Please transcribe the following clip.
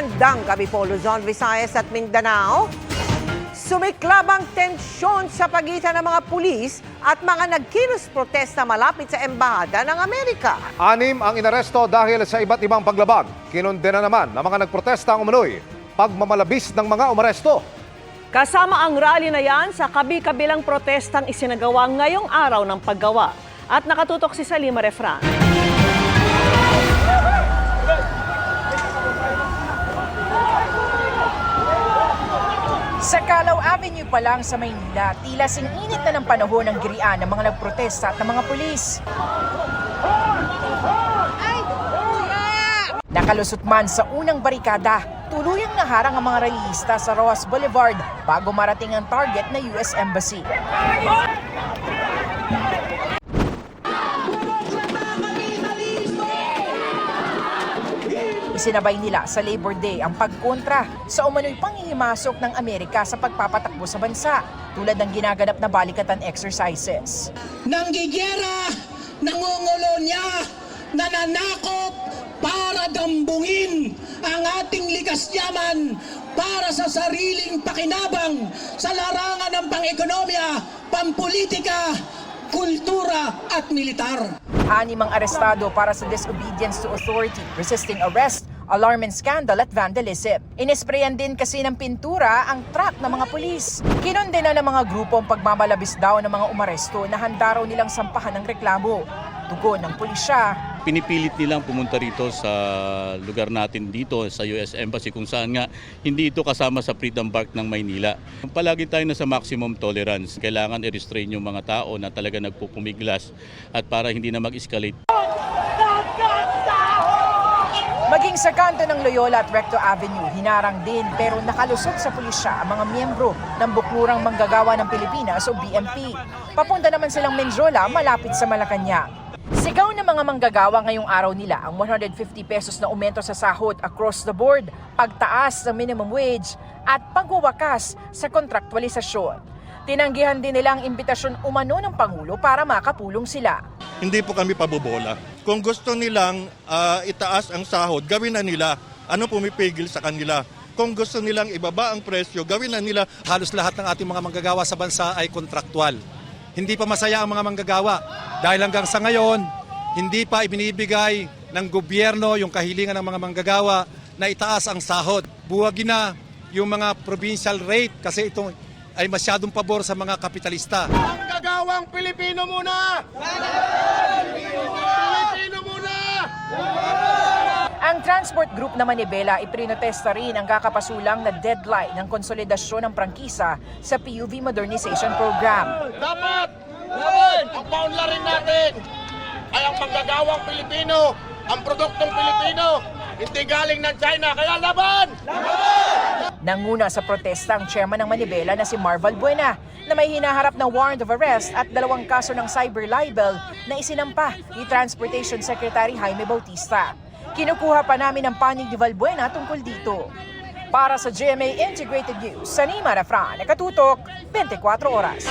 Magandang gabi po Luzon, Visayas at Mindanao. Sumiklab ang tensyon sa pagitan ng mga pulis at mga nagkilos protesta malapit sa Embahada ng Amerika. Anim ang inaresto dahil sa iba't ibang paglabag. Kinundena naman ng mga nagprotesta ang umano'y pagmamalabis ng mga umaresto. Kasama ang rally na yan sa kabi-kabilang protestang isinagawa ngayong araw ng paggawa. At nakatutok si Salima Refran. Pa lang sa Maynila, tila sing-init na ng panahon ng girian ng mga nagprotesta at ng mga pulis. Nakalusot man sa unang barikada, tuluyang naharang ang mga rallyista sa Rojas Boulevard bago marating ang target na US Embassy. Isinabay nila sa Labor Day ang pagkontra sa umano'y panghihimasok ng Amerika sa pagpapatakbo sa bansa tulad ng ginaganap na balikatan exercises. nanggigera, nangongolonya, nananakot para dambungin ang ating likas yaman para sa sariling pakinabang sa larangan ng pang-ekonomiya, pampolitika, kultura at militar. Anim ang arestado para sa disobedience to authority, resisting arrest, alarm and scandal at vandalism. Inesprayan din kasi ng pintura ang truck ng mga pulis. Kinondena ng mga grupo ang pagmamalabis daw ng mga umaresto na handa raw nilang sampahan ng reklamo. Tugon ng pulisya, pinipilit nilang pumunta rito sa lugar natin dito sa US Embassy kung saan nga hindi ito kasama sa Freedom Park ng Maynila. Palagi tayo nasa maximum tolerance. Kailangan i-restrain yung mga tao na talaga nagpupumiglas at para hindi na mag-escalate. Maging sa kanto ng Loyola at Recto Avenue, hinarang din pero nakalusot sa pulisya ang mga miyembro ng Buklurang Manggagawa ng Pilipinas o BMP. Papunta naman silang Menjola malapit sa Malacanang. Sigaw ng mga manggagawa ngayong araw nila ang 150 pesos na aumento sa sahod across the board, pagtaas ng minimum wage at pagwawakas sa kontraktualisasyon. Tinanggihan din nila ang imbitasyon umano ng Pangulo para makapulong sila. hindi po kami pabobola. Kung gusto nilang ah, itaas ang sahod, gawin na nila. Ano pumipigil sa kanila? Kung gusto nilang ibaba ang presyo, gawin na nila. halos lahat ng ating mga manggagawa sa bansa ay kontraktual. Hindi pa masaya ang mga manggagawa dahil hanggang sa ngayon, hindi pa ibinibigay ng gobyerno yung kahilingan ng mga manggagawa na itaas ang sahod. Buwagin na yung mga provincial rate kasi ito ay masyadong pabor sa mga kapitalista. Kagawang Pilipino muna! Pilipino muna! Ang Transport Group na Manibela iprinotesta rin ang kakapasulang na deadline ng konsolidasyon ng prangkisa sa PUV Modernization Program. Dapat! Ang paunlarin natin ay ang manggagawang Pilipino, ang produktong Pilipino, hindi galing ng China. Kaya laban! Nanguna sa protesta ang chairman ng Manibela na si Marval Buena na may hinaharap na warrant of arrest at dalawang kaso ng cyber libel na isinampa ni Transportation Secretary Jaime Bautista. Kinukuha pa namin ang panig ni Valbuena tungkol dito. Para sa GMA Integrated News, Sanima Rafran, nakatutok, 24 oras.